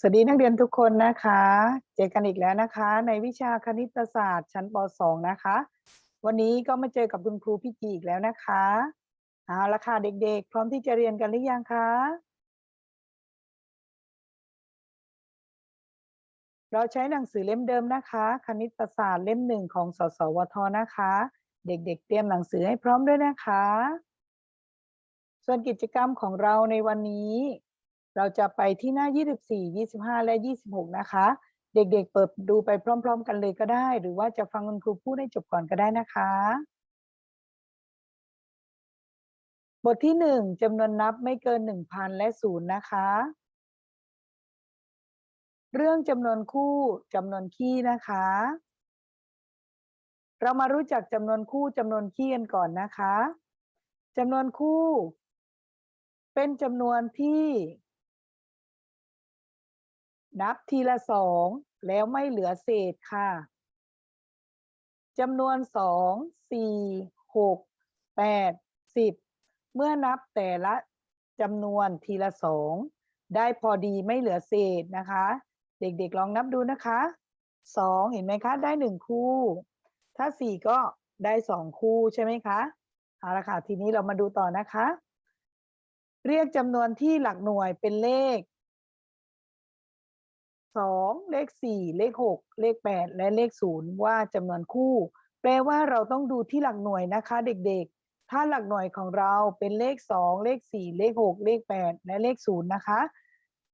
สวัสดีนักเรียนทุกคนนะคะ เจอกันอีกแล้วนะคะ ในวิชาคณิตศาสตร์ชั้นป .2 นะคะ วันนี้ก็มาเจอกับคุณครูพี่จีอีกแล้วนะคะเอาละค่ะเด็กๆ พร้อมที่จะเรียนกันหรือยังคะ เราใช้หนังสือเล่มเดิมนะคะ คณิตศาสตร์เล่มหนึ่งของสสวทนะคะ เด็กๆ เตรียมหนังสือให้พร้อมด้วยนะคะ ส่วนกิจกรรมของเราในวันนี้ เราจะไปที่หน้า 24 25 และ 26 นะคะ เด็กๆ เปิดดูไปพร้อม ๆ กันเลยก็ได้ หรือว่าจะฟังคุณครูพูดให้จบก่อนก็ได้นะคะ บทที่ 1จำนวนนับไม่เกิน 1,000 และ 0 นะคะ เรื่องจำนวนคู่จำนวนคี่นะคะ เรามารู้จักจำนวนคู่จำนวนคี่กันก่อนนะคะจำนวนคู่ เป็นจำนวนที่ นับทีละสองแล้วไม่เหลือเศษค่ะจำนวนสองสี่หกแปดสิบเมื่อนับแต่ละจำนวนทีละสองได้พอดีไม่เหลือเศษนะคะ เด็กๆลองนับดูนะคะสองเห็นไหมคะได้หนึ่งคู่ ถ้าสี่ก็ได้สองคู่ใช่ไหมคะเอาละค่ะทีนี้เรามาดูต่อนะคะ เรียกจำนวนที่หลักหน่วยเป็นเลข สองเลขสี่เลขหกเลขแปดและเลขศูนย์ว่าจำนวนคู่ แปลว่าเราต้องดูที่หลักหน่วยนะคะ เด็กๆ ถ้าหลักหน่วยของเราเป็นเลขสองเลขสี่เลขหกเลขแปดและเลขศูนย์นะคะ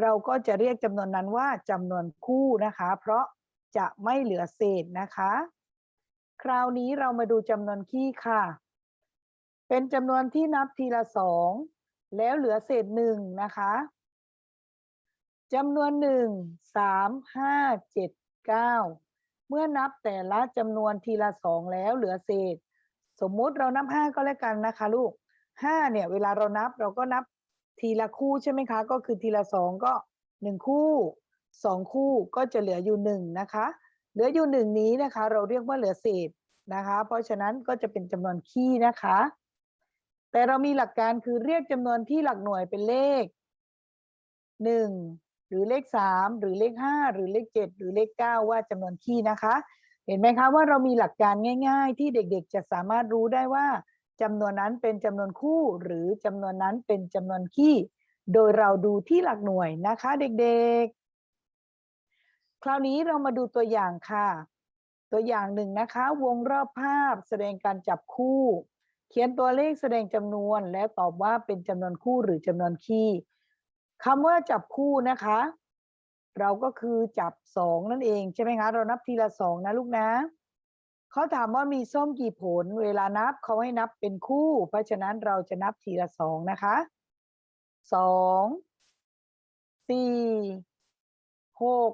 เราก็จะเรียกจำนวนนั้นว่าจำนวนคู่นะคะ เพราะจะไม่เหลือเศษนะคะ คราวนี้เรามาดูจำนวนคี่ค่ะ เป็นจำนวนที่นับทีละสองแล้วเหลือเศษหนึ่งนะคะ จำนวนหนึ่งสามห้าเจ็ดเก้าเมื่อนับแต่ละจำนวนทีละสองแล้วเหลือเศษ สมมุติเรานับห้าก็แล้วกันนะคะลูกห้าเนี่ยเวลาเรานับเราก็นับทีละคู่ใช่ไหมคะ ก็คือทีละสองก็หนึ่งคู่สองคู่ก็จะเหลืออยู่หนึ่งนะคะ เหลืออยู่หนึ่งนี้นะคะ เราเรียกว่าเหลือเศษนะคะ เพราะฉะนั้นก็จะเป็นจำนวนคี่นะคะ แต่เรามีหลักการคือเรียกจำนวนที่หลักหน่วยเป็นเลขหนึ่ง หรือเลขสามหรือเลขห้าหรือเลขเจ็ดหรือเลขเก้าว่าจำนวนคี่นะคะ เห็นไหมคะว่าเรามีหลักการง่าย ๆ ที่เด็กๆ จะสามารถรู้ได้ว่าจำนวนนั้นเป็นจำนวนคู่หรือจำนวนนั้นเป็นจำนวนคี่โดยเราดูที่หลักหน่วยนะคะเด็กๆ คราวนี้เรามาดูตัวอย่างค่ะ ตัวอย่างหนึ่งนะคะ วงรอบภาพแสดงการจับคู่ เขียนตัวเลขแสดงจำนวนแล้วตอบว่าเป็นจำนวนคู่หรือจำนวนคี่ คำว่าจับคู่นะคะ เราก็คือจับสองนั่นเองใช่ไหมคะเรานับทีละสองนะลูกนะเขาถามว่ามีส้มกี่ผล เวลานับเขาให้นับเป็นคู่ เพราะฉะนั้นเราจะนับทีละสองนะคะสองสี่หก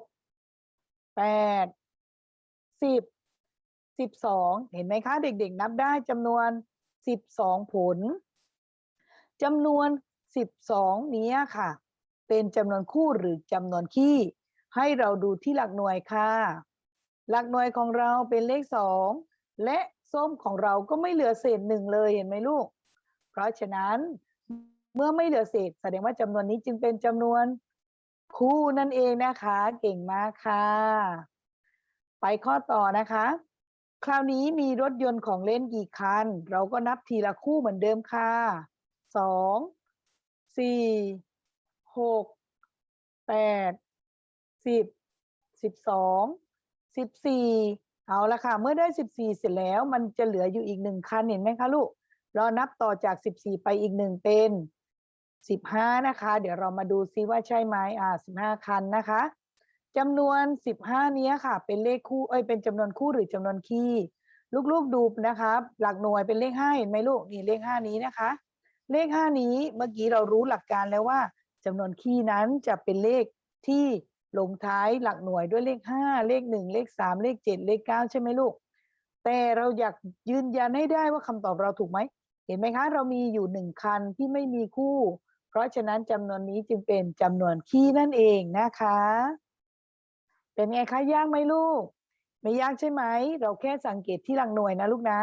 แปดสิบสิบสองเห็นไหมคะ เด็กๆ นับได้จำนวนสิบสองผลจำนวนสิบสองนี้ค่ะ เป็นจำนวนคู่หรือจำนวนคี่ ให้เราดูที่หลักหน่วยค่ะ หลักหน่วยของเราเป็นเลขสองและส้มของเราก็ไม่เหลือเศษหนึ่งเลยเห็นไหมลูก เพราะฉะนั้นเมื่อไม่เหลือเศษ แสดงว่าจำนวนนี้จึงเป็นจำนวนคู่นั่นเองนะคะ เก่งมากค่ะ ไปข้อต่อนะคะ คราวนี้มีรถยนต์ของเล่นกี่คัน เราก็นับทีละคู่เหมือนเดิมค่ะสองสี่ หกแปดสิบสิบสองสิบสี่เอาละค่ะ เมื่อได้สิบสี่เสร็จแล้ว มันจะเหลืออยู่อีกหนึ่งคันเห็นไหมคะลูกเรานับต่อจากสิบสี่ไปอีกหนึ่งเป็นสิบห้านะคะ เดี๋ยวเรามาดูซิว่าใช่ไหมอ่าสิบห้าคันนะคะจำนวนสิบห้านี้ค่ะ เป็นเลขคู่เอ้ยเป็นจำนวนคู่หรือจำนวนคี่ลูกๆดูนะคะหลักหน่วยเป็นเลขห้าเห็นไหมลูกนี่เลขห้านี้นะคะ เลขห้านี้เมื่อกี้เรารู้หลักการแล้วว่า จำนวนคี่นั้นจะเป็นเลขที่ลงท้ายหลักหน่วยด้วยเลขห้าเลขหนึ่งเลขสามเลขเจ็ดเลขเก้าใช่ไหมลูก แต่เราอยากยืนยันให้ได้ว่าคำตอบเราถูกไหม เห็นไหมคะ เรามีอยู่หนึ่งคันที่ไม่มีคู่ เพราะฉะนั้นจำนวนนี้จึงเป็นจำนวนคี่นั่นเองนะคะ เป็นไงคะยากไหมลูก ไม่ยากใช่ไหม เราแค่สังเกตที่หลักหน่วยนะลูกนะ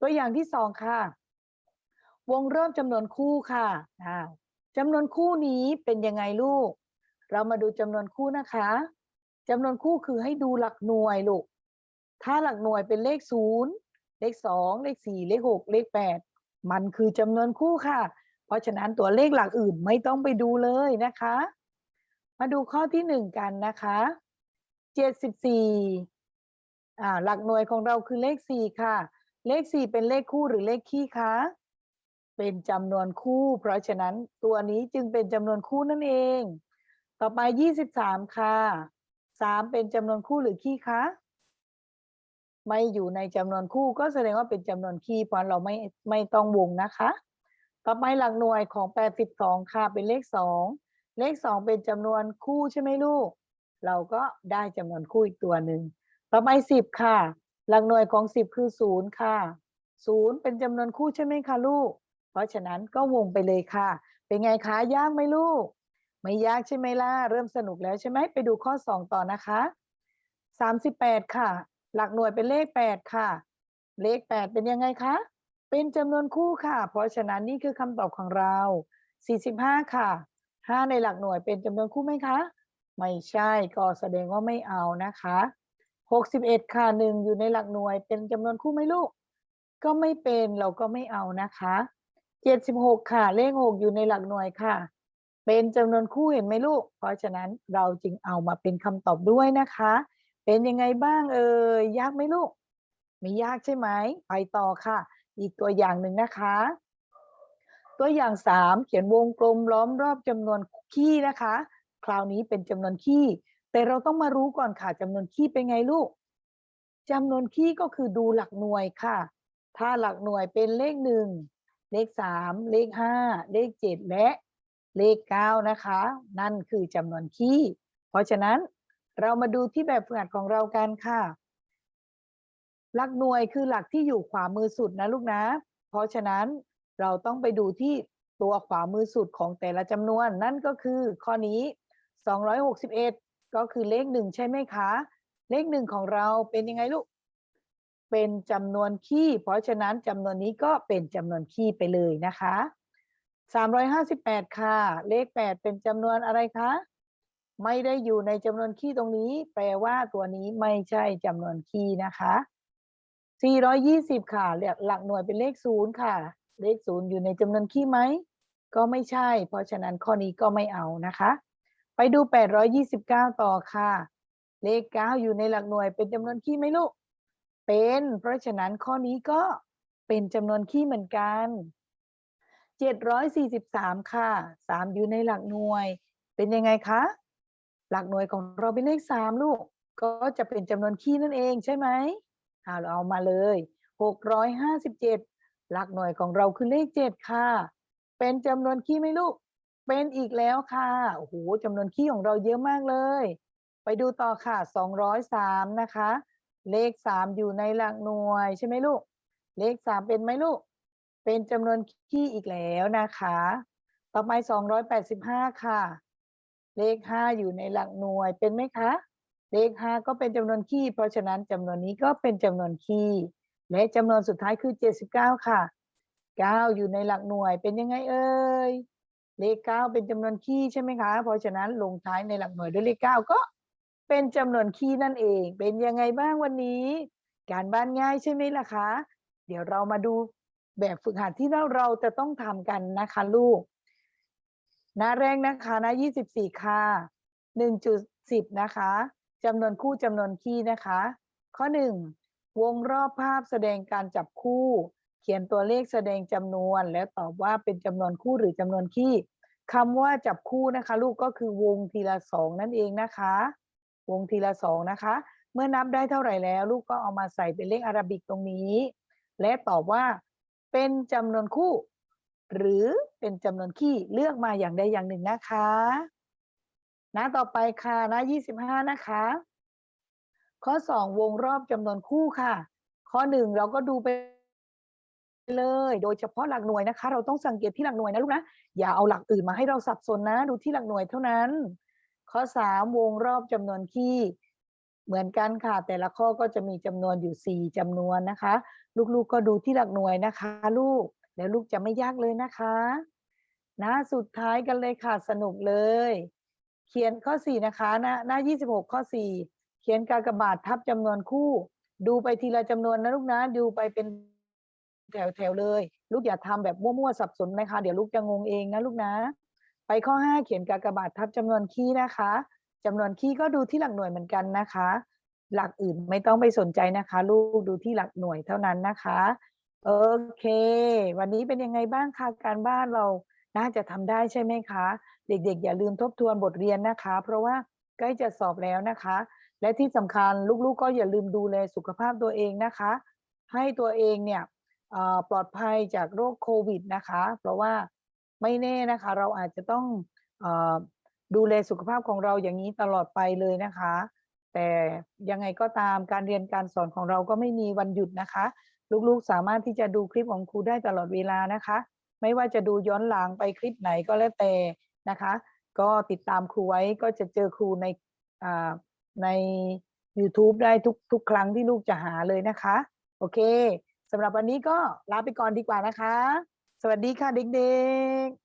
ตัวอย่างที่สองค่ะ วงเริ่มจำนวนคู่ค่ะ จำนวนคู่นี้เป็นยังไงลูก เรามาดูจำนวนคู่นะคะจำนวนคู่คือให้ดูหลักหน่วยลูก ถ้าหลักหน่วยเป็นเลขศูนย์เลขสองเลขสี่เลขหกเลขแปดมันคือจำนวนคู่ค่ะ เพราะฉะนั้นตัวเลขหลักอื่นไม่ต้องไปดูเลยนะคะ มาดูข้อที่หนึ่งกันนะคะเจ็ดสิบสี่อ่าหลักหน่วยของเราคือเลขสี่ค่ะ เลขสี่เป็นเลขคู่หรือเลขคี่คะ เป็นจำนวนคู่ เพราะฉะนั้นตัวนี้จึงเป็นจำนวนคู่นั่นเอง ต่อไปยี่สิบสามค่ะสามเป็นจำนวนคู่หรือคี่คะไม่อยู่ในจำนวนคู่ก็แสดงว่าเป็นจำนวนคี่เพราะเราไม่ไม่ต้องวงนะคะ ต่อไปหลักหน่วยของแปดสิบสองค่ะเป็นเลขสองเลขสองเป็นจำนวนคู่ใช่ไหมลูก เราก็ได้จำนวนคู่อีกตัวหนึ่งต่อไปสิบค่ะ หลักหน่วยของสิบคือศูนย์ค่ะศูนย์เป็นจำนวนคู่ใช่ไหมคะลูก เพราะฉะนั้นก็วงไปเลยค่ะ เป็นไงคะยากไหมลูก ไม่ยากใช่ไหมล่ะ เริ่มสนุกแล้วใช่ไหมไปดูข้อสองต่อนะคะสามสิบแปดค่ะ หลักหน่วยเป็นเลขแปดค่ะ เลขแปดเป็นยังไงคะ เป็นจำนวนคู่ค่ะ เพราะฉะนั้นนี่คือคำตอบของเราสี่สิบห้าค่ะห้าในหลักหน่วยเป็นจำนวนคู่ไหมคะ ไม่ใช่ก็แสดงว่าไม่เอานะคะหกสิบเอ็ดค่ะหนึ่งอยู่ในหลักหน่วยเป็นจำนวนคู่ไหมลูก ก็ไม่เป็นเราก็ไม่เอานะคะ เจ็ดสิบหกค่ะ เลขหกอยู่ในหลักหน่วยค่ะ เป็นจำนวนคู่เห็นไหมลูก เพราะฉะนั้นเราจึงเอามาเป็นคำตอบด้วยนะคะ เป็นยังไงบ้างเอ่ยยากไหมลูก ไม่ยากใช่ไหมไปต่อค่ะ อีกตัวอย่างหนึ่งนะคะ ตัวอย่างสามเขียนวงกลมล้อมรอบจำนวนคี่นะคะ คราวนี้เป็นจำนวนคี่แต่เราต้องมารู้ก่อนค่ะจำนวนคี่เป็นไงลูกจำนวนคี่ก็คือดูหลักหน่วยค่ะ ถ้าหลักหน่วยเป็นเลขหนึ่ง เลขสามเลขห้าเลขเจ็ดและเลขเก้านะคะ นั่นคือจำนวนคี่ เพราะฉะนั้นเรามาดูที่แบบฝึกหัดของเรากันค่ะ หลักหน่วยคือหลักที่อยู่ขวามือสุดนะลูกนะ เพราะฉะนั้นเราต้องไปดูที่ตัวขวามือสุดของแต่ละจำนวน นั่นก็คือข้อนี้ 261 ก็คือเลขหนึ่งใช่ไหมคะ เลขหนึ่งของเราเป็นยังไงลูก เป็นจำนวนคี่ เพราะฉะนั้นจำนวนนี้ก็เป็นจำนวนคี่ไปเลยนะคะ358 ค่ะ เลข 8 เป็นจำนวนอะไรคะ ไม่ได้อยู่ในจำนวนคี่ตรงนี้ แปลว่าตัวนี้ไม่ใช่จำนวนคี่นะคะ 420 ค่ะหลักหน่วยเป็นเลขศูนย์ค่ะ เลขศูนย์อยู่ในจำนวนคี่ไหม ก็ไม่ใช่ เพราะฉะนั้นข้อนี้ก็ไม่เอานะคะ ไปดู 829 ต่อค่ะ เลข 9 อยู่ในหลักหน่วยเป็นจำนวนคี่ไหมลูก เป็น เพราะฉะนั้นข้อนี้ก็เป็นจำนวนคี่เหมือนกัน743ค่ะ3อยู่ในหลักหน่วย เป็นยังไงคะ หลักหน่วยของเราเป็นเลข3ลูก ก็จะเป็นจำนวนคี่นั่นเองใช่ไหมเอาเราเอามาเลย657หลักหน่วยของเราคือเลข7ค่ะ เป็นจำนวนคี่ไหมลูก เป็นอีกแล้วค่ะโอ้โหจำนวนคี่ของเราเยอะมากเลย ไปดูต่อค่ะ203นะคะ เลข3อยู่ในหลักหน่วยใช่ไหมลูก เลข3เป็นไหมลูก เป็นจำนวนคี่อีกแล้วนะคะ ต่อไป285ค่ะ เลข5อยู่ในหลักหน่วยเป็นไหมคะ เลข5ก็เป็นจำนวนคี่เพราะฉะนั้นจำนวนนี้ก็เป็นจำนวนคี่และจำนวนสุดท้ายคือ79ค่ะ9อยู่ในหลักหน่วยเป็นยังไงเอ่ยเลข9เป็นจำนวนคี่ใช่ไหมคะ เพราะฉะนั้นลงท้ายในหลักหน่วยด้วยเลข9ก็ เป็นจำนวนคี่นั่นเอง เป็นยังไงบ้างวันนี้ การบ้านง่ายใช่ไหมล่ะคะ เดี๋ยวเรามาดูแบบฝึกหัดที่เราเราจะต้องทำกันนะคะลูก หน้าแรกนะคะหน้า24 ค่ะ 1.10 นะคะจำนวนคู่จำนวนคี่นะคะ ข้อ 1 วงรอบภาพแสดงการจับคู่ เขียนตัวเลขแสดงจำนวน แล้วตอบว่าเป็นจำนวนคู่หรือจำนวนคี่คำว่าจับคู่นะคะ ลูกก็คือวงทีละสองนั่นเองนะคะ วงทีละสองนะคะ เมื่อนับได้เท่าไหร่แล้ว ลูกก็เอามาใส่เป็นเลขอาราบิกตรงนี้ และตอบว่าเป็นจำนวนคู่ หรือเป็นจำนวนคี่เลือกมาอย่างใดอย่างหนึ่งนะคะหน้าต่อไปค่ะหน้า25 นะคะ ข้อ 2 วงรอบจำนวนคู่ค่ะ ข้อ 1 เราก็ดูไปเลย โดยเฉพาะหลักหน่วยนะคะ เราต้องสังเกตที่หลักหน่วยนะลูกนะ อย่าเอาหลักอื่นมาให้เราสับสนนะ ดูที่หลักหน่วยเท่านั้น ข้อ3วงรอบจำนวนคี่เหมือนกันค่ะ แต่ละข้อก็จะมีจำนวนอยู่4จำนวนนะคะ ลูกๆก็ดูที่หลักหน่วยนะคะ ลูกแล้วลูกจะไม่ยากเลยนะคะหน้าสุดท้ายกันเลยค่ะสนุกเลย เขียนข้อสี่นะคะหน้าหน้ายี่สิบหกข้อสี่เขียนกากบาททับจำนวนคู่ ดูไปทีละจำนวนนะลูกนะดูไปเป็นแถวแถวๆเลย ลูกอย่าทำแบบมั่วๆสับสนนะคะ เดี๋ยวลูกจะงงเองนะลูกนะ ไปข้อห้าเขียนกากบาททับจำนวนคี่นะคะจำนวนคี่ก็ดูที่หลักหน่วยเหมือนกันนะคะ หลักอื่นไม่ต้องไปสนใจนะคะ ลูกดูที่หลักหน่วยเท่านั้นนะคะโอเค วันนี้เป็นยังไงบ้างคะการบ้านเราน่าจะทำได้ใช่ไหมคะ เด็กๆ อย่าลืมทบทวนบทเรียนนะคะ เพราะว่าใกล้จะสอบแล้วนะคะ และที่สำคัญลูกๆก็อย่าลืมดูแลสุขภาพตัวเองนะคะ ให้ตัวเองเนี่ยปลอดภัยจากโรคโควิดนะคะ เพราะว่า ไม่แน่นะคะ เราอาจจะต้องอดูแลสุขภาพของเราอย่างนี้ตลอดไปเลยนะคะ แต่ยังไงก็ตามการเรียนการสอนของเราก็ไม่มีวันหยุดนะคะ ลูกๆสามารถที่จะดูคลิปของครูได้ตลอดเวลานะคะ ไม่ว่าจะดูย้อนหลังไปคลิปไหนก็แล้วแต่นะคะ ก็ติดตามครูไว้ก็จะเจอครูในใน YouTube ได้ทุกทุกครั้งที่ลูกจะหาเลยนะคะ โอเคสำหรับวันนี้ก็ลาไปก่อนดีกว่านะคะ สวัสดีค่ะเด็กๆ